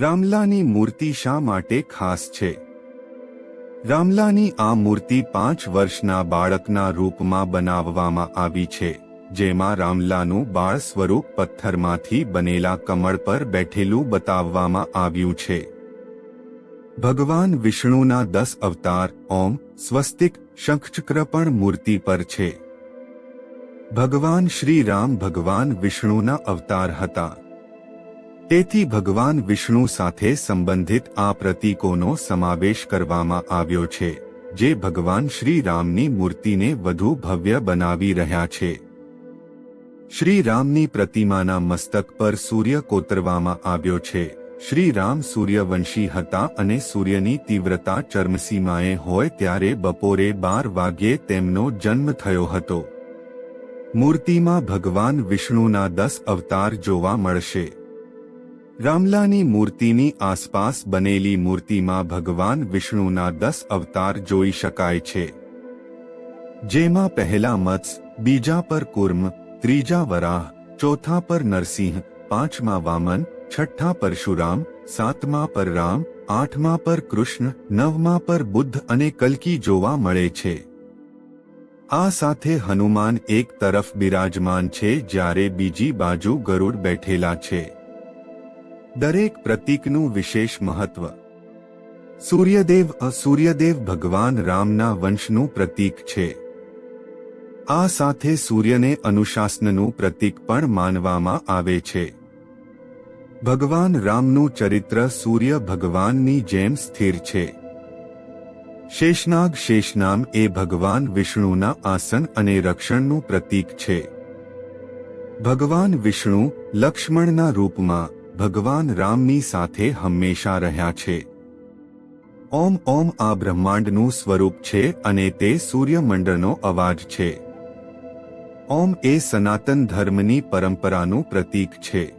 રામલાની મૂર્તિ શા માટે ખાસ છે? રામલાની આ મૂર્તિ પાંચ વર્ષના બાળકના રૂપમાં બનાવવામાં આવી છે, જેમાં રામલાનું બાળ સ્વરૂપ પથ્થરમાંથી બનેલા કમળ પર બેઠેલું બતાવવામાં આવ્યું છે. ભગવાન વિષ્ણુના દસ અવતાર, ઓમ, સ્વસ્તિક, શંખચક્ર પણ મૂર્તિ પર છે. ભગવાન શ્રી રામ ભગવાન વિષ્ણુના અવતાર હતા. તેથી ભગવાન વિષ્ણુ સાથે સંબંધિત આ પ્રતીકોનો સમાવેશ કરવામાં આવ્યો છે, જે ભગવાન શ્રી રામની મૂર્તિને વધુ ભવ્ય બનાવી રહ્યા છે. શ્રી રામની પ્રતિમાના મસ્તક પર સૂર્ય કોતરવામાં આવ્યો છે. શ્રી રામ સૂર્યવંશી હતા અને સૂર્યની તીવ્રતા ચર્મસીમાએ હોય ત્યારે બપોરે બાર વાગ્યે તેમનો જન્મ થયો હતો. મૂર્તિમાં ભગવાન વિષ્ણુના દસ અવતાર જોવા મળશે. રામલાની મૂર્તિની આસપાસ બનેલી મૂર્તિમાં ભગવાન વિષ્ણુના દસ અવતાર જોઈ શકાય છે. જેમાં પહેલા મત્સ, બીજા પર કુર્મ, ત્રીજા વરાહ, ચોથા પર નરસિંહ, પાંચમા વામન, છઠ્ઠા પરશુરામ સાતમા પર રામ, આઠમા પર કૃષ્ણ, નવમા પર બુદ્ધ અને કલ્કી જોવા મળે છે. આ સાથે હનુમાન એક તરફ બિરાજમાન છે જ્યારે બીજી બાજુ ગરુડ બેઠેલા છે. દરેક પ્રતીકનું વિશેષ મહત્વ. સૂર્યદેવ અસૂર્યદેવ ભગવાન રામના વંશનું પ્રતીક છે. આ સાથે સૂર્યને અનુશાસનનું પ્રતીક પણ માનવામાં આવે છે. ભગવાન રામનું ચરિત્ર સૂર્ય ભગવાનની જેમ સ્થિર છે. શેષનાગ શેષનામ એ ભગવાન વિષ્ણુના આસન અને રક્ષણનું પ્રતીક છે. ભગવાન વિષ્ણુ લક્ષ્મણના રૂપમાં ભગવાન રામની સાથે હંમેશા રહ્યા છે. ઓમ ઓમ આ બ્રહ્માંડનું સ્વરૂપ છે અને તે સૂર્યમંડળનો અવાજ છે. ઓમ એ સનાતન ધર્મની પરંપરાનું પ્રતીક છે.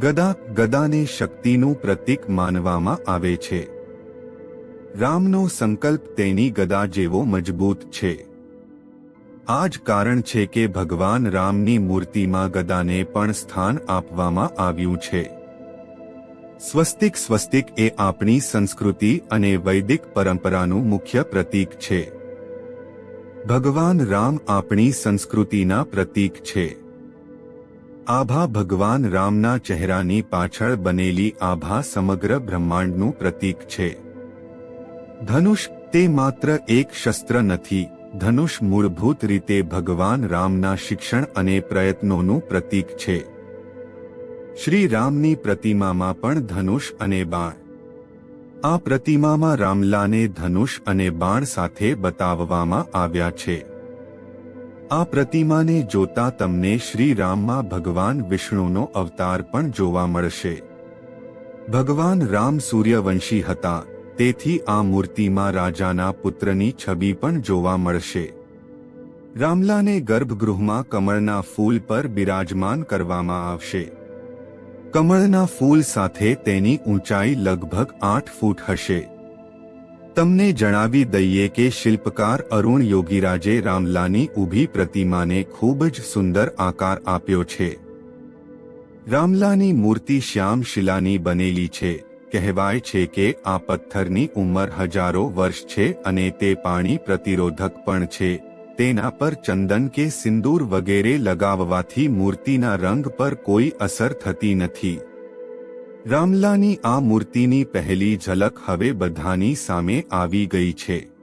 ગદા, ગદાને શક્તિનું પ્રતીક માનવામાં આવે છે. રામનો સંકલ્પ તેની ગદા જેવો મજબૂત છે. આ જ કારણ છે કે ભગવાન રામની મૂર્તિમાં ગદાને પણ સ્થાન આપવામાં આવ્યું છે. સ્વસ્તિક સ્વસ્તિક એ આપણી સંસ્કૃતિ અને વૈદિક પરંપરાનું મુખ્ય પ્રતીક છે. ભગવાન રામ આપણી સંસ્કૃતિના પ્રતીક છે. આભા ભગવાન રામના ચહેરાની પાછળ બનેલી આભા સમગ્ર બ્રહ્માંડનું પ્રતીક છે. ધનુષ તે માત્ર એક શસ્ત્ર નથી ધનુષ મૂળભૂત રીતે ભગવાન રામના શિક્ષણ અને પ્રયત્નોનું પ્રતીક છે. શ્રી રામની પ્રતિમામાં પણ ધનુષ અને બાણ. આ પ્રતિમામાં રામલાને ધનુષ અને બાણ સાથે બતાવવામાં આવ્યા છે. આ પ્રતિમાને જોતા તમને શ્રી રામમાં ભગવાન વિષ્ણુનો અવતાર પણ જોવા મળશે. ભગવાન રામ સૂર્યવંશી હતા. તેથી આ મૂર્તિમાં રાજાના પુત્રની છબી પણ જોવા મળશે. રામલાને ગર્ભગૃહમાં કમળના ફૂલ પર બિરાજમાન કરવામાં આવશે. કમળના ફૂલ સાથે તેની ઊંચાઈ લગભગ આઠ ફૂટ હશે. તમને જણાવી દઈએ કે શિલ્પકાર અરુણ યોગીરાજે રામલાની ઊભી પ્રતિમાને ખૂબ જ સુંદર આકાર આપ્યો છે. રામલાની મૂર્તિ શ્યામ શિલાની બનેલી છે. કહેવાય છે કે આ પથ્થરની ઉંમર હજારો વર્ષ છે અને તે પાણી પ્રતિરોધક પણ છે. તેના પર ચંદન કે સિંદૂર વગેરે લગાવવાથી મૂર્તિના રંગ પર કોઈ અસર થતી નથી. રામલાની આ મૂર્તિની પહેલી ઝલક હવે બધાની સામે આવી ગઈ છે.